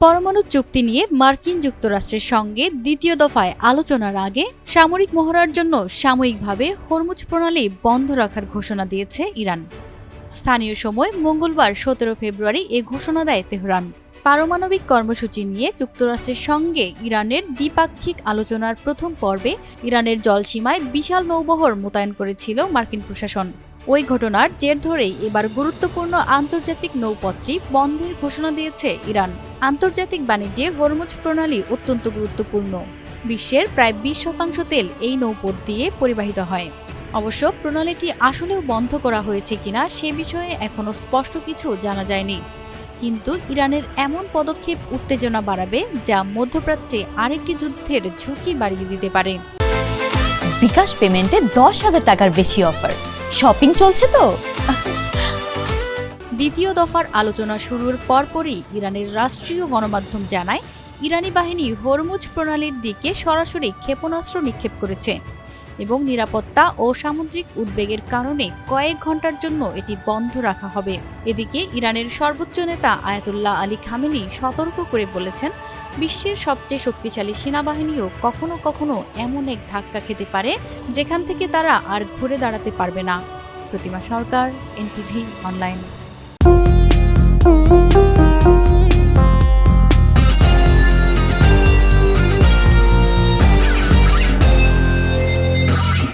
পরমাণু চুক্তি নিয়ে মার্কিন যুক্তরাষ্ট্রের সঙ্গে দ্বিতীয় দফায় আলোচনার আগে সামরিক মহড়ার জন্য সাময়িকভাবে হরমুজ প্রণালী বন্ধ রাখার ঘোষণা দিয়েছে ইরান। স্থানীয় সময় মঙ্গলবার সতেরো ফেব্রুয়ারি এ ঘোষণা দেয় তেহরান। পারমাণবিক কর্মসূচি নিয়ে যুক্তরাষ্ট্রের সঙ্গে ইরানের দ্বিপাক্ষিক আলোচনার প্রথম পর্বে ইরানের জলসীমায় বিশাল নৌবহর মোতায়েন করেছিল মার্কিন প্রশাসন। ওই ঘটনার জের ধরেই এবার গুরুত্বপূর্ণ আন্তর্জাতিক নৌপথটি বন্ধের ঘোষণা দিয়েছে ইরান। আন্তর্জাতিক বাণিজ্যে হরমুজ প্রণালী অত্যন্ত গুরুত্বপূর্ণ। বিশ্বের প্রায় বিশ শতাংশ তেল এই নৌপথ দিয়ে পরিবাহিত হয়। অবশ্য প্রণালীটি আসলেও বন্ধ করা হয়েছে কিনা সে বিষয়ে এখনও স্পষ্ট কিছু জানা যায়নি। কিন্তু ইরানের এমন পদক্ষেপ উত্তেজনা বাড়াবে যা মধ্যপ্রাচ্যে আরেকটি যুদ্ধের ঝুঁকি বাড়িয়ে দিতে পারে। বিকাশ পেমেন্টে দশ হাজার টাকার বেশি অফার। শপিং চলছে তো? দ্বিতীয় দফার আলোচনা শুরুর পরপরই ইরানের রাষ্ট্রীয় গণমাধ্যম জানায়, ইরানি বাহিনী হরমুজ প্রণালীর দিকে সরাসরি ক্ষেপণাস্ত্র নিক্ষেপ করেছে। এবং নিরাপত্তা ও সামুদ্রিক উদ্বেগের কারণে কয়েক ঘণ্টার জন্য এটি বন্ধ রাখা হবে। এদিকে ইরানের সর্বোচ্চ নেতা আয়াতুল্লাহ আলী খামেনি সতর্ক করে বলেছেন, বিশ্বের সবচেয়ে শক্তিশালী সেনাবাহিনীও কখনো কখনো এমন এক ধাক্কা খেতে পারে যেখান থেকে তারা আর ঘুরে দাঁড়াতে পারবে না। Protima Sarkar, NTV, online.